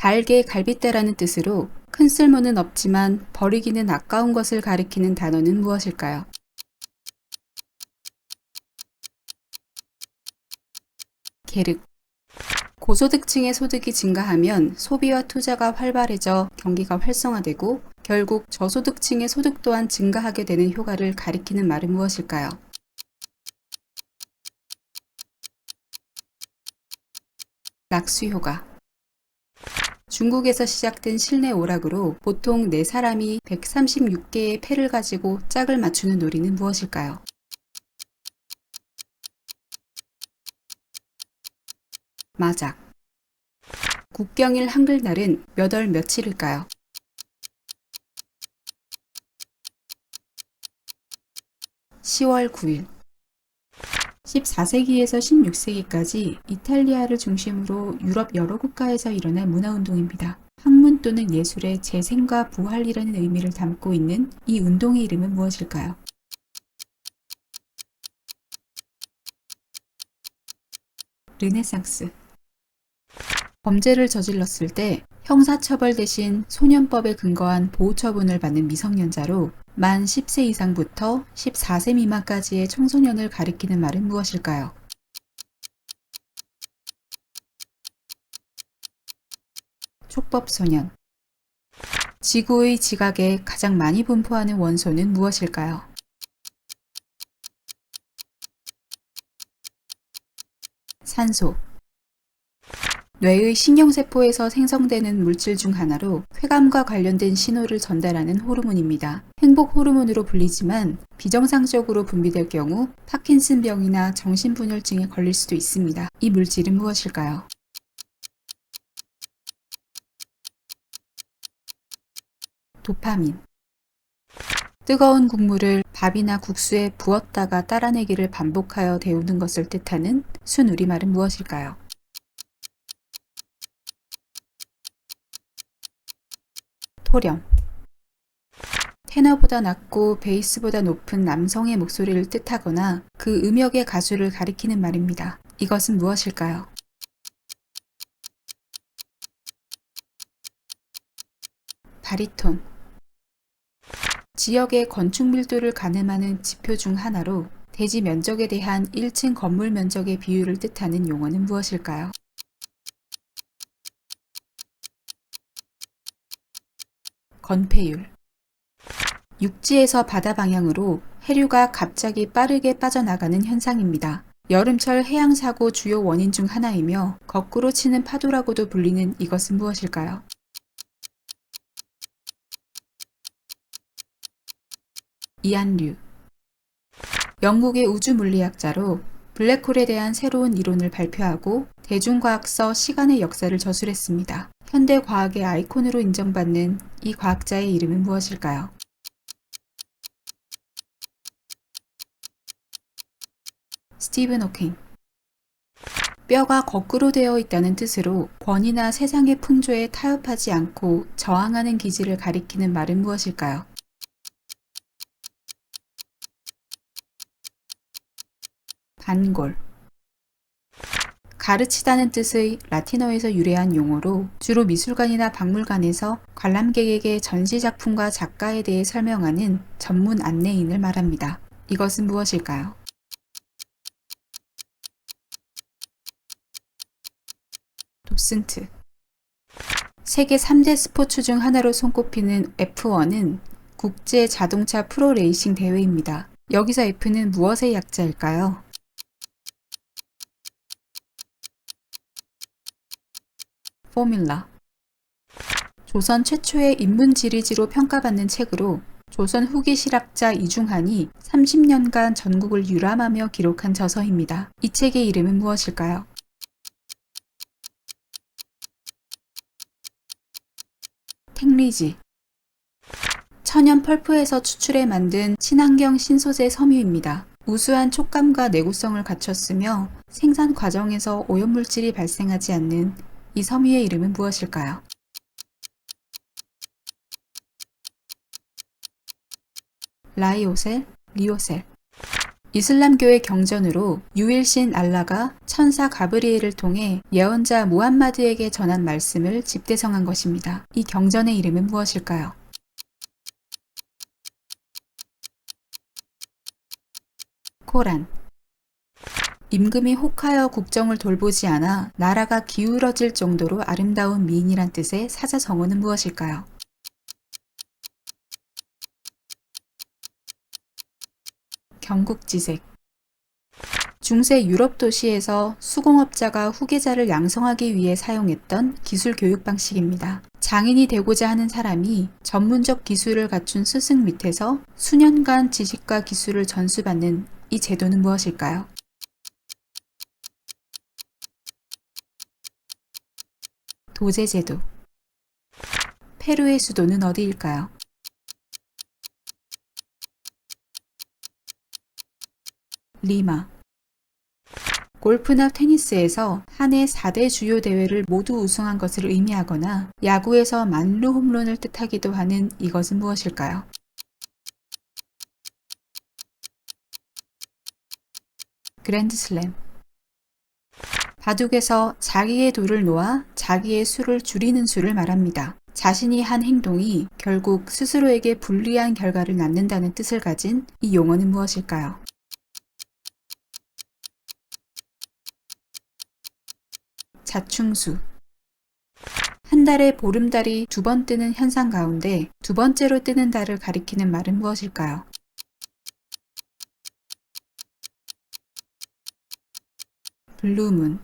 달게 갈빗대라는 뜻으로 큰 쓸모는 없지만 버리기는 아까운 것을 가리키는 단어는 무엇일까요? 계륵 고소득층의 소득이 증가하면 소비와 투자가 활발해져 경기가 활성화되고 결국 저소득층의 소득 또한 증가하게 되는 효과를 가리키는 말은 무엇일까요? 낙수 효과 중국에서 시작된 실내 오락으로 보통 4사람이 136개의 패를 가지고 짝을 맞추는 놀이는 무엇일까요? 마작 국경일 한글날은 몇 월 며칠일까요? 10월 9일 14세기에서 16세기까지 이탈리아를 중심으로 유럽 여러 국가에서 일어난 문화운동입니다. 학문 또는 예술의 재생과 부활이라는 의미를 담고 있는 이 운동의 이름은 무엇일까요? 르네상스 범죄를 저질렀을 때 형사처벌 대신 소년법에 근거한 보호처분을 받는 미성년자로 만 10세 이상부터 14세 미만까지의 청소년을 가리키는 말은 무엇일까요? 촉법소년 지구의 지각에 가장 많이 분포하는 원소는 무엇일까요? 산소 뇌의 신경세포에서 생성되는 물질 중 하나로 쾌감과 관련된 신호를 전달하는 호르몬입니다. 행복 호르몬으로 불리지만 비정상적으로 분비될 경우 파킨슨병이나 정신분열증에 걸릴 수도 있습니다. 이 물질은 무엇일까요? 도파민 뜨거운 국물을 밥이나 국수에 부었다가 따라내기를 반복하여 데우는 것을 뜻하는 순우리말은 무엇일까요? 토렴 테너보다 낮고 베이스보다 높은 남성의 목소리를 뜻하거나 그 음역의 가수를 가리키는 말입니다. 이것은 무엇일까요? 바리톤 지역의 건축 밀도를 가늠하는 지표 중 하나로 대지 면적에 대한 1층 건물 면적의 비율을 뜻하는 용어는 무엇일까요? 건폐율 육지에서 바다 방향으로 해류가 갑자기 빠르게 빠져나가는 현상입니다. 여름철 해양사고 주요 원인 중 하나이며 거꾸로 치는 파도라고도 불리는 이것은 무엇일까요? 이안류 영국의 우주물리학자로 블랙홀에 대한 새로운 이론을 발표하고 대중과학서 시간의 역사를 저술했습니다. 현대 과학의 아이콘으로 인정받는 이 과학자의 이름은 무엇일까요? 스티븐 호킹 뼈가 거꾸로 되어 있다는 뜻으로 권위나 세상의 풍조에 타협하지 않고 저항하는 기질을 가리키는 말은 무엇일까요? 반골 가르치다는 뜻의 라틴어에서 유래한 용어로 주로 미술관이나 박물관에서 관람객에게 전시작품과 작가에 대해 설명하는 전문 안내인을 말합니다. 이것은 무엇일까요? 도슨트 세계 3대 스포츠 중 하나로 손꼽히는 F1은 국제 자동차 프로 레이싱 대회입니다. 여기서 F는 무엇의 약자일까요? 포뮬라 조선 최초의 인문 지리지로 평가받는 책으로 조선 후기 실학자 이중한이 30년간 전국을 유람하며 기록한 저서입니다. 이 책의 이름은 무엇일까요? 탱리지 천연 펄프에서 추출해 만든 친환경 신소재 섬유입니다. 우수한 촉감과 내구성을 갖췄으며 생산 과정에서 오염물질이 발생하지 않는 이 섬유의 이름은 무엇일까요? 라이오셀, 리오셀 이슬람교의 경전으로 유일신 알라가 천사 가브리엘을 통해 예언자 무함마드에게 전한 말씀을 집대성한 것입니다. 이 경전의 이름은 무엇일까요? 코란 임금이 혹하여 국정을 돌보지 않아 나라가 기울어질 정도로 아름다운 미인이란 뜻의 사자성어는 무엇일까요? 경국지색 중세 유럽 도시에서 수공업자가 후계자를 양성하기 위해 사용했던 기술 교육 방식입니다. 장인이 되고자 하는 사람이 전문적 기술을 갖춘 스승 밑에서 수년간 지식과 기술을 전수받는 이 제도는 무엇일까요? 도제제도 페루의 수도는 어디일까요? 리마 골프나 테니스에서 한 해 4대 주요 대회를 모두 우승한 것을 의미하거나 야구에서 만루 홈런을 뜻하기도 하는 이것은 무엇일까요? 그랜드슬램 바둑에서 자기의 돌을 놓아 자기의 수를 줄이는 수를 말합니다. 자신이 한 행동이 결국 스스로에게 불리한 결과를 낳는다는 뜻을 가진 이 용어는 무엇일까요? 자충수 한 달에 보름달이 두 번 뜨는 현상 가운데 두 번째로 뜨는 달을 가리키는 말은 무엇일까요? 블루문